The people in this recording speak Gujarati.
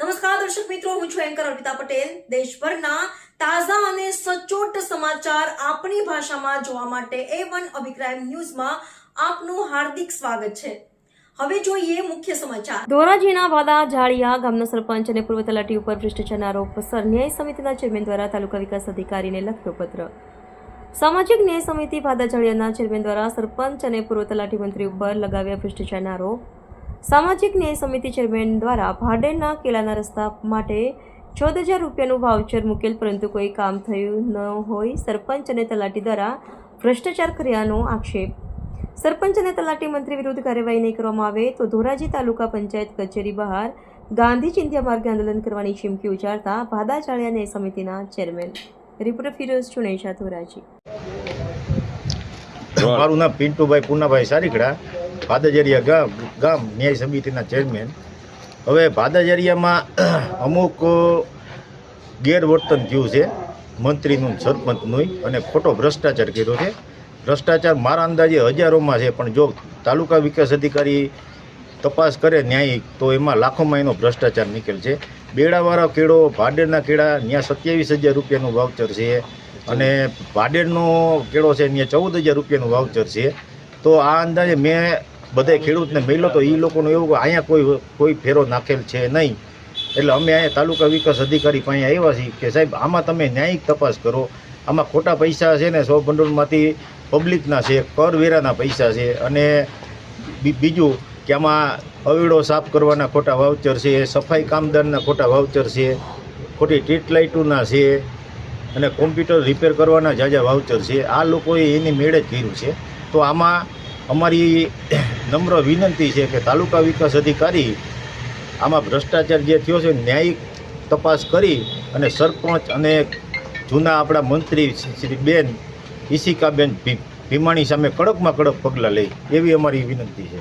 નમસ્કાર, દર્શક મિત્રો, હું છું એન્કર અર્પિતા પટેલ. દેશભરના તાજા અને સચોટ સમાચાર આપણી ભાષામાં જોવા માટે એ વન અભિપ્રાય ન્યૂઝમાં આપનું હાર્દિક સ્વાગત છે. હવે જોઈએ મુખ્ય સમાચાર. ધોરાજીના વાદા જાળિયા ગામના સરપંચ અને પૂર્વ તલાટી ઉપર ભ્રષ્ટાચારના આરોપ સર ન્યાય સમિતિના ચેરમેન દ્વારા તાલુકા વિકાસ અધિકારીને લખ્યો પત્ર. સામાજિક ન્યાય સમિતિ ભાદા જાળિયાના ચેરમેન દ્વારા સરપંચ અને પૂર્વ તલાટી મંત્રી ઉપર લગાવ્યા ભ્રષ્ટાચારના આરોપ. સામાજિક ન્યાય સમિતિ ચેરમેન દ્વારા ભાડેના કેળાના રસ્તા માટે ચૌદ હજાર રૂપિયાનું વાઉચર મૂકેલ, પરંતુ કોઈ કામ થયું ન હોય, સરપંચ અને તલાટી દ્વારા ભ્રષ્ટાચાર કર્યાનો આક્ષેપ. સરપંચ અને તલાટી મંત્રી વિરુદ્ધ કાર્યવાહી નહીં કરવામાં આવે તો ધોરાજી તાલુકા પંચાયત કચેરી બહાર ગાંધી ચિંધ્યા માર્ગે આંદોલન કરવાની ચીમકી ઉચ્ચારતા ભાદા ચાળિયા ન્યાય સમિતિના ચેરમેન. રિપોર્ટર ફિરોઝ ચુનેશા ધોરાજી. મારું નામ પિન્ટુભાઈ પૂનાભાઈ સારીખડા. ભાદજરિયા ગામ ગામ ન્યાય સમિતિના ચેરમેન. હવે ભાદજરિયામાં અમુક ગેરવર્તન થયું છે. મંત્રીનું સરપંચનું અને ખોટો ભ્રષ્ટાચાર કર્યો છે. ભ્રષ્ટાચાર મારા અંદાજે હજારોમાં છે, પણ જો તાલુકા વિકાસ અધિકારી તપાસ કરે ન્યાયિક, તો એમાં લાખોમાં એનો ભ્રષ્ટાચાર નીકળશે બેડાવાળા કેળો, ભાડેરના કેળા ત્યાં સત્યાવીસ હજાર રૂપિયાનું વાવચર છે. અને ભાડેરનો કેળો છે ત્યાં ચૌદ હજાર રૂપિયાનું વાવચર છે. તો આ અંદાજે મેં બધે ખેડૂતને મળ્યો તો એ લોકોનો એવું અહીંયા કોઈ કોઈ ફેરો નાખેલ છે નહીં. એટલે અમે અહીંયા તાલુકા વિકાસ અધિકારી પાસે આવ્યા છીએ કે સાહેબ, આમાં તમે ન્યાયિક તપાસ કરો. આમાં ખોટા પૈસા છે ને સો ભંડોળમાંથી પબ્લિકના છે કરવેરાના પૈસા છે. અને બીજું કે આમાં અવેડો સાફ કરવાના ખોટા વાઉચર છે, સફાઈ કામદારના ખોટા વાઉચર છે, ખોટી સ્ટ્રીટ લાઇટોના છે, અને કોમ્પ્યુટર રિપેર કરવાના જાજા વાઉચર છે. આ લોકોએ એની મેળે જ કર્યું છે. તો આમાં અમારી નમ્ર વિનંતી છે કે તાલુકા વિકાસ અધિકારી આમાં ભ્રષ્ટાચાર જે થયો છે, ન્યાયિક તપાસ કરી અને સરપંચ અને જૂના આપણા મંત્રી શ્રી બેન ઈશિકાબેન ભીમાણી સામે કડકમાં કડક પગલાં લે એવી અમારી વિનંતી છે.